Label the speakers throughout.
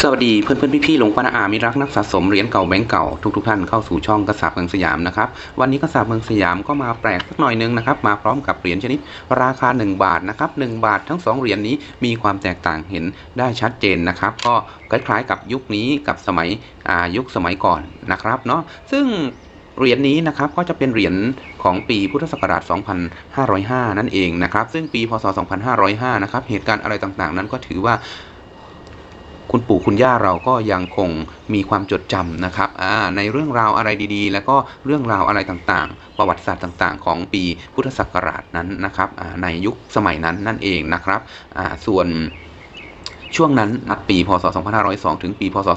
Speaker 1: สวัสดีเพื่อนเพื่อนพี่ๆหลงปานาอามิรักนักสะสมเหรียญเก่าแบงก์เก่าทุกๆท่านเข้าสู่ช่องกระสาบเมืองสยามนะครับวันนี้กระสาบเมืองสยามก็มาแปลกสักหน่อยนึงนะครับมาพร้อมกับเหรียญชนิด ราคา 1 บาทนะครับ1บาททั้ง 2เหรียญนี้มีความแตกต่างเห็นได้ชัดเจนนะครับก็คล้ายๆกับยุคนี้กับสมัยอ่ายุคสมัยก่อนนะครับเนาะซึ่งเหรียญนี้นะครับก็จะเป็นเหรียญของปีพุทธศักราช 2505 นั่นเองนะครับซึ่งปีพศ 2505 นะครับเหตุการณ์อะไรต่างๆ นั้นก็ถือว่า คุณปู่คุณย่าเราก็ยังคงมีความจดจำนะครับในเรื่องราวอะไรดีๆ แล้วก็เรื่องราวอะไรต่างๆ ประวัติศาสตร์ต่างๆ ของปีพุทธศักราชนั้นนะครับในยุคสมัยนั้นนั่นเองนะครับส่วน ช่วงนั้นนับปีพศ 2502 ถึงปีพศ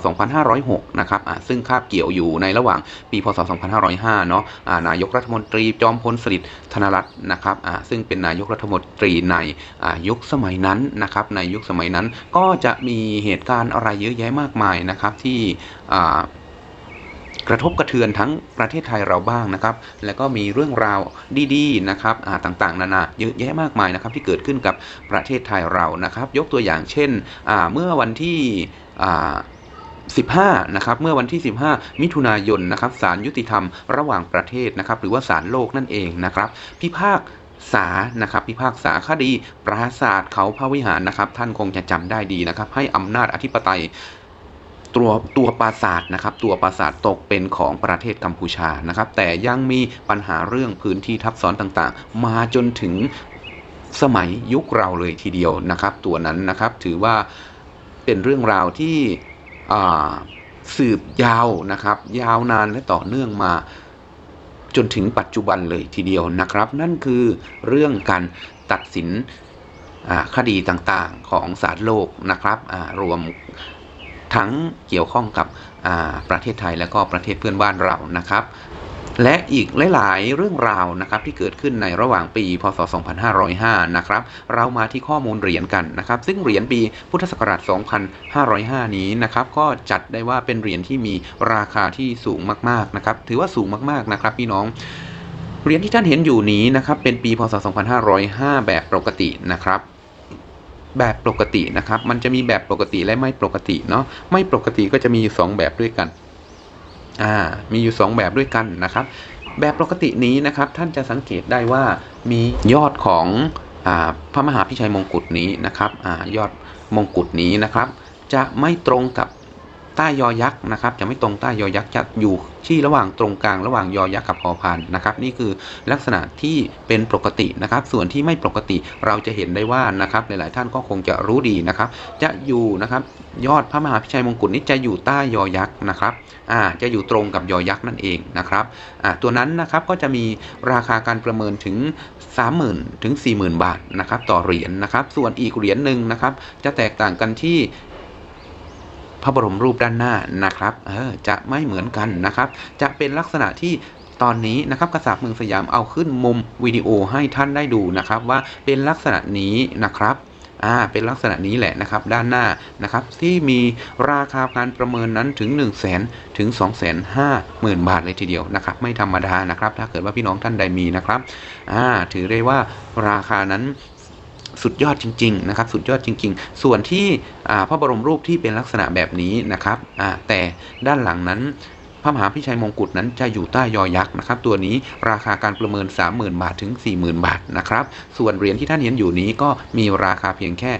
Speaker 1: 2506 นะครับซึ่งคาบเกี่ยวอยู่ในระหว่างปีพศ 2505 เนาะนายกรัฐมนตรีจอมพลสฤษดิ์ธนรัตน์นะครับซึ่งเป็นนายกรัฐมนตรีในยุคสมัยนั้นนะครับในยุคสมัยนั้นก็จะมีเหตุการณ์อะไรเยอะแยะมากมายนะครับที่ กระทบกระเทือนทั้งประเทศไทยเราบ้างนะครับ แล้วก็มีเรื่องราวดีๆนะครับต่างๆ นานาเยอะแยะมากมายนะครับที่เกิดขึ้นกับประเทศไทยเรานะครับ ยกตัวอย่างเช่นเมื่อวันที่15นะครับเมื่อวันที่ 15 มิถุนายนนะครับศาลยุติธรรมระหว่างประเทศนะครับหรือว่าศาลโลกนั่นเองนะครับพิพากษานะครับพิพากษาคดีปราศาสตร์เขาพระวิหารนะครับ ท่านคงจะจำได้ดีนะครับ ให้อำนาจอธิปไตย ตัวตัวปราสาทนะครับตัวปราสาทตกเป็นของประเทศกัมพูชานะครับ แต่ยังมีปัญหาเรื่องพื้นที่ทับซ้อนต่างๆ มาจนถึงสมัยยุคเราเลยทีเดียวนะครับ ตัวนั้นนะครับถือว่าเป็นเรื่องราวที่สืบยาวนะครับ ยาวนานและต่อเนื่องมาจนถึงปัจจุบันเลยทีเดียวนะครับ นั่นคือเรื่องการตัดสินคดีต่างๆของศาลโลกนะครับรวม ทั้งเกี่ยวข้องกับประเทศไทยและก็ประเทศเพื่อนบ้านเรานะครับ และอีกหลาย ๆ เรื่องราวนะครับที่เกิดขึ้นในระหว่างปี พศ 2505 นะครับ เรามาที่ข้อมูลเหรียญกันนะครับ ซึ่งเหรียญปีพุทธศักราช 2505 นี้นะครับ ก็จัดได้ว่าเป็นเหรียญที่มีราคาที่สูงมาก ๆ นะครับ ถือว่าสูงมาก ๆ นะครับพี่น้องเหรียญที่ท่านเห็นอยู่นี้นะครับเป็นปีพศ 2505 แบบปกตินะครับ แบบปกตินะครับ มันจะมีแบบปกติและไม่ปกติเนาะ ไม่ปกติก็จะมีอยู่สองแบบด้วยกัน อ่า มีอยู่ 2 แบบด้วยกันนะครับ แบบปกตินี้นะครับ ท่านจะสังเกตได้ว่ามียอดของอ่าพระมหาพิชัยมงกุฎนี้นะครับ อ่า ยอดมงกุฎนี้นะครับ จะไม่ตรงกับ ใต้ยอยักษ์นะครับจะไม่ตรงใต้ยอยักษ์จะอยู่ที่ระหว่างตรงกลางระหว่างยอยักษ์กับพอพานนะครับนี่คือลักษณะที่เป็นปกตินะครับ ส่วนที่ไม่ปกติเราจะเห็นได้ว่านะครับหลายๆท่านก็คงจะรู้ดีนะครับ จะอยู่นะครับยอดพระมหาพิชัยมงกุฎนี้จะอยู่ใต้ยอยักษ์นะครับอ่าจะอยู่ตรงกับยอยักษ์นั่นเองนะครับอ่าตัวนั้นนะครับก็จะมีราคาการประเมินถึง 30,000 ถึง 40,000 บาทนะครับต่อเหรียญนะครับ ส่วนอีกเหรียญหนึ่งนะครับจะแตกต่างกันที่ ระบรมรูปด้านหน้านะครับเออจะไม่เหมือนกันนะครับ จะเป็นลักษณะที่ตอนนี้นะครับกษัตริย์เมืองสยามเอาขึ้นมุมวิดีโอให้ท่านได้ดูนะครับ ว่าเป็นลักษณะนี้นะครับอ่าเป็นลักษณะนี้แหละนะครับด้านหน้านะครับที่มีราคาการประเมินนั้นถึง 1 0 0 0 0แสนถึง 2 5 0 0 0 0 บาทเลยทีเดียวนะครับไม่ธรรมดานะครับ ถ้าเกิดว่าพี่น้องท่านใดมีนะครับอ่าถือได้ว่าราคานั้น สุดยอดจริงๆนะครับสุดยอดจริง ๆ ส่วนที่พระบรมรูปที่เป็นลักษณะแบบนี้นะครับแต่ด้านหลังนั้นพระมหาพิชัยมงกุฎนั้นจะอยู่ใต้ยอยักษ์นะครับ ตัวนี้ราคาการประเมิน 30,000 บาทถึง 40,000 บาทนะครับ ส่วนเหรียญที่ท่านเห็นอยู่นี้ก็มีราคาเพียงแค่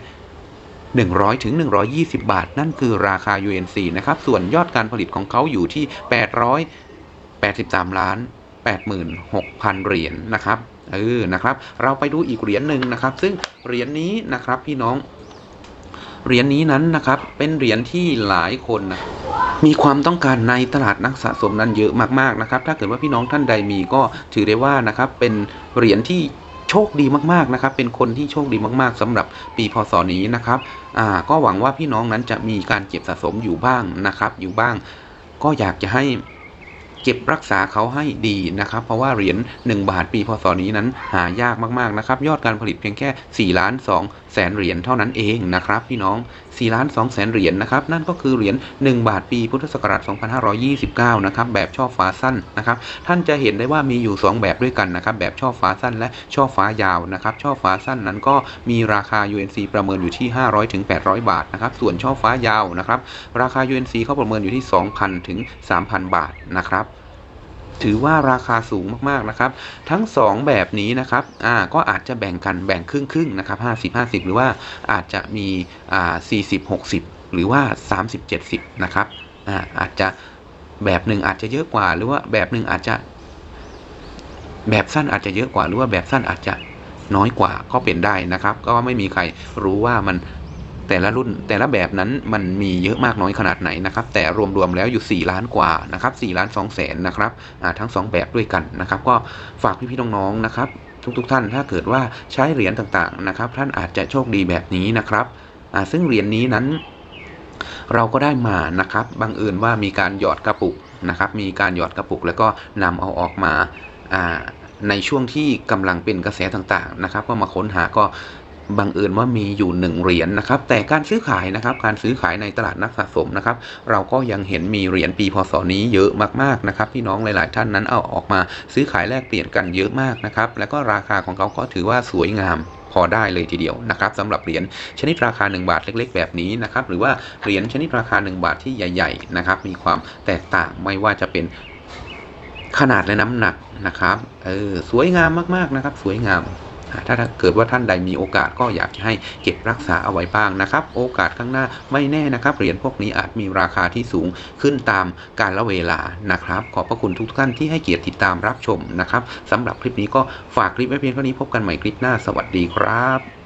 Speaker 1: 100ถึง120 บาท นั่นคือราคา UNC นะครับ ส่วนยอดการผลิตของเขาอยู่ที่ 883 ล้าน 86,000 เหรียญนะครับ เออนะครับ เราไปดูอีกเหรียญหนึ่งนะครับ ซึ่งเหรียญนี้นะครับพี่น้องเหรียญนี้นั้นนะครับเป็นเหรียญที่หลายคนนะมีความต้องการในตลาดนักสะสมนั้นเยอะมากๆนะครับ ถ้าเกิดว่าพี่น้องท่านใดมีก็ถือได้ว่านะครับเป็นเหรียญที่โชคดีมากๆนะครับ เป็นคนที่โชคดีมากๆสำหรับปีพศนี้นะครับอ่าก็หวังว่าพี่น้องนั้นจะมีการเก็บสะสมอยู่บ้างนะครับ อยู่บ้าง ก็อยากจะให้ เก็บรักษาเขาให้ดีนะครับ เพราะว่าเหรียญ1 บาทปีพศนี้นั้นหายากมากๆนะครับ ยอดการผลิตเพียงแค่4ล้าน2แสนเหรียญเท่านั้นเองนะครับพี่น้อง 4ล้าน2แสนเหรียญนะครับ นั่นก็คือเหรียญ1บาทปีพุทธศักราช2529 นะครับ แบบช่อฟ้าสั้นนะครับ ท่านจะเห็นได้ว่ามีอยู่ 2 แบบด้วยกันนะครับ แบบช่อฟ้าสั้นและช่อฟ้ายาวนะครับ ช่อฟ้าสั้นนั้นก็มีราคา UNC ประเมินอยู่ที่ 500ถึง800 บาทนะครับ ส่วนช่อฟ้ายาวนะครับ ราคา UNC เขาประเมินอยู่ที่ 2,000ถึง3,000 บาทนะครับ ถือว่าราคาสูงมากๆนะครับ ทั้ง 2 แบบนี้นะครับอ่าก็อาจจะแบ่งกันแบ่งครึ่งครึ่งๆนะครับ50 50 หรือว่าอาจจะมีอ่า40 60 หรือว่า 30 70 นะครับอ่าอาจจะแบบหนึ่งอาจจะเยอะกว่า หรือว่าแบบหนึ่งอาจจะ แบบสั้นอาจจะเยอะกว่า หรือว่าแบบสั้นอาจจะน้อยกว่าก็เป็นได้นะครับ ก็ไม่มีใครรู้ว่ามัน แต่ละรุ่นแต่ละแบบนั้นมันมีเยอะมากน้อยขนาดไหนนะครับ แต่รวมๆแล้วอยู่ 4 ล้านกว่านะครับ4ล้าน2แสนนะครับทั้ง 2 แบบด้วยกันนะครับ ก็ฝากพี่ๆน้องๆนะครับทุกๆท่านถ้าเกิดว่าใช้เหรียญต่างๆนะครับ ท่านอาจจะโชคดีแบบนี้นะครับซึ่งเหรียญนี้นั้น เราก็ได้มานะครับบังเอิญว่ามีการหยอดกระปุกนะครับ มีการหยอดกระปุก แล้วก็นำเอาออกมาอ่าในช่วงที่กำลังเป็นกระแสต่างๆนะครับ ก็มาค้นหาก็ บังเอิญว่ามีอยู่หนึ่งเหรียญนะครับ แต่การซื้อขายนะครับ การซื้อขายในตลาดนักสะสมนะครับ เราก็ยังเห็นมีเหรียญปีพศนี้เยอะมากๆนะครับพี่น้องหลายๆ ท่านนั้นเอาออกมาซื้อขายแลกเปลี่ยนกันเยอะมากนะครับ แล้วก็ราคาของเขาก็ถือว่าสวยงามพอได้เลยทีเดียวนะครับสำหรับเหรียญชนิดราคา 1 บาทเล็ก ๆ แบบนี้นะครับ หรือว่าเหรียญชนิดราคา 1 บาทที่ใหญ่ ๆ นะครับ มีความแตกต่างไม่ว่าจะเป็นขนาดและน้ำหนักนะครับเออสวยงามมากๆนะครับ สวยงาม ถ้าเกิดว่าท่านใดมีโอกาสก็อยากจะให้เก็บรักษาเอาไว้บ้างนะครับ โอกาสข้างหน้าไม่แน่นะครับ เหรียญพวกนี้อาจมีราคาที่สูงขึ้นตามกาลเวลานะครับ ขอบพระคุณทุกท่านที่ให้เกียรติติดตามรับชมนะครับสำหรับคลิปนี้ก็ฝากคลิปไว้เพียงเท่านี้พบกันใหม่คลิปหน้าสวัสดีครับ